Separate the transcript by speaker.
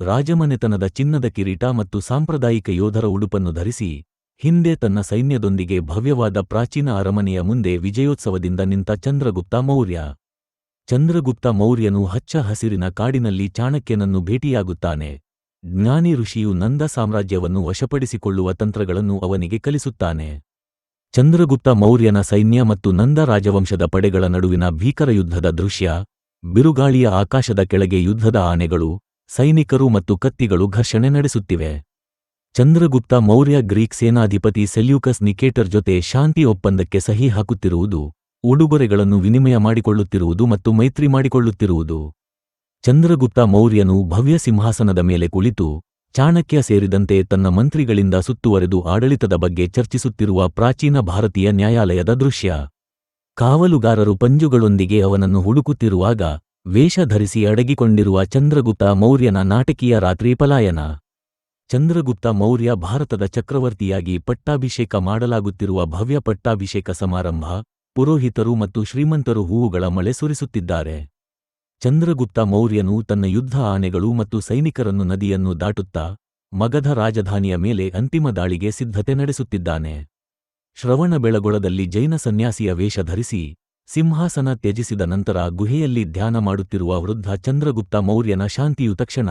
Speaker 1: ರಾಜಮನೆತನದ ಚಿನ್ನದ ಕಿರೀಟ ಮತ್ತು ಸಾಂಪ್ರದಾಯಿಕ ಯೋಧರ ಉಡುಪನ್ನು ಧರಿಸಿ, ಹಿಂದೆ ತನ್ನ ಸೈನ್ಯದೊಂದಿಗೆ ಭವ್ಯವಾದ ಪ್ರಾಚೀನ ಅರಮನೆಯ ಮುಂದೆ ವಿಜಯೋತ್ಸವದಿಂದ ನಿಂತ ಚಂದ್ರಗುಪ್ತ ಮೌರ್ಯ. ಚಂದ್ರಗುಪ್ತ ಮೌರ್ಯನು ಹಚ್ಚ ಹಸಿರಿನ ಕಾಡಿನಲ್ಲಿ ಚಾಣಕ್ಯನನ್ನು ಭೇಟಿಯಾಗುತ್ತಾನೆ. ಜ್ಞಾನಿ ಋಷಿಯು ನಂದ ಸಾಮ್ರಾಜ್ಯವನ್ನು ವಶಪಡಿಸಿಕೊಳ್ಳುವ ತಂತ್ರಗಳನ್ನು ಅವನಿಗೆ ಕಲಿಸುತ್ತಾನೆ. ಚಂದ್ರಗುಪ್ತ ಮೌರ್ಯನ ಸೈನ್ಯ ಮತ್ತು ನಂದ ರಾಜವಂಶದ ಪಡೆಗಳ ನಡುವಿನ ಭೀಕರ ಯುದ್ಧದ ದೃಶ್ಯ, ಬಿರುಗಾಳಿಯ ಆಕಾಶದ ಕೆಳಗೆ ಯುದ್ಧದ ಆನೆಗಳು ಸೈನಿಕರು ಮತ್ತು ಕತ್ತಿಗಳು ಘರ್ಷಣೆ ನಡೆಸುತ್ತಿವೆ. ಚಂದ್ರಗುಪ್ತ ಮೌರ್ಯ ಗ್ರೀಕ್ ಸೇನಾಧಿಪತಿ ಸೆಲ್ಯೂಕಸ್ ನಿಕೇಟರ್ ಜೊತೆ ಶಾಂತಿ ಒಪ್ಪಂದಕ್ಕೆ ಸಹಿ ಹಾಕುತ್ತಿರುವುದು, ಉಡುಗೊರೆಗಳನ್ನು ವಿನಿಮಯ ಮಾಡಿಕೊಳ್ಳುತ್ತಿರುವುದು ಮತ್ತು ಮೈತ್ರಿ ಮಾಡಿಕೊಳ್ಳುತ್ತಿರುವುದು. ಚಂದ್ರಗುಪ್ತ ಮೌರ್ಯನು ಭವ್ಯ ಸಿಂಹಾಸನದ ಮೇಲೆ ಕುಳಿತು, ಚಾಣಕ್ಯ ಸೇರಿದಂತೆ ತನ್ನ ಮಂತ್ರಿಗಳಿಂದ ಸುತ್ತುವರೆದು ಆಡಳಿತದ ಬಗ್ಗೆ ಚರ್ಚಿಸುತ್ತಿರುವ ಪ್ರಾಚೀನ ಭಾರತೀಯ ನ್ಯಾಯಾಲಯದ ದೃಶ್ಯ. ಕಾವಲುಗಾರರು ಪಂಜುಗಳೊಂದಿಗೆ ಅವನನ್ನು ಹುಡುಕುತ್ತಿರುವಾಗ ವೇಷ ಧರಿಸಿ ಅಡಗಿಕೊಂಡಿರುವ ಚಂದ್ರಗುಪ್ತ ಮೌರ್ಯನ ನಾಟಕೀಯ ರಾತ್ರಿ ಪಲಾಯನ. ಚಂದ್ರಗುಪ್ತ ಮೌರ್ಯ ಭಾರತದ ಚಕ್ರವರ್ತಿಯಾಗಿ ಪಟ್ಟಾಭಿಷೇಕ ಮಾಡಲಾಗುತ್ತಿರುವ ಭವ್ಯ ಪಟ್ಟಾಭಿಷೇಕ ಸಮಾರಂಭ, ಪುರೋಹಿತರು ಮತ್ತು ಶ್ರೀಮಂತರು ಹೂವುಗಳ ಮಳೆ ಸುರಿಸುತ್ತಿದ್ದಾರೆ. ಚಂದ್ರಗುಪ್ತ ಮೌರ್ಯನು ತನ್ನ ಯುದ್ಧ ಆನೆಗಳು ಮತ್ತು ಸೈನಿಕರನ್ನು ನದಿಯನ್ನು ದಾಟುತ್ತಾ, ಮಗಧ ರಾಜಧಾನಿಯ ಮೇಲೆ ಅಂತಿಮ ದಾಳಿಗೆ ಸಿದ್ಧತೆ ನಡೆಸುತ್ತಿದ್ದಾನೆ. ಶ್ರವಣಬೆಳಗೊಳದಲ್ಲಿ ಜೈನ ಸನ್ಯಾಸಿಯ ವೇಷ ಧರಿಸಿ ಸಿಂಹಾಸನ ತ್ಯಜಿಸಿದ ನಂತರ ಗುಹೆಯಲ್ಲಿ ಧ್ಯಾನ ಮಾಡುತ್ತಿರುವ ವೃದ್ಧ ಚಂದ್ರಗುಪ್ತ ಮೌರ್ಯನ ಶಾಂತಿಯು ಕ್ಷಣ.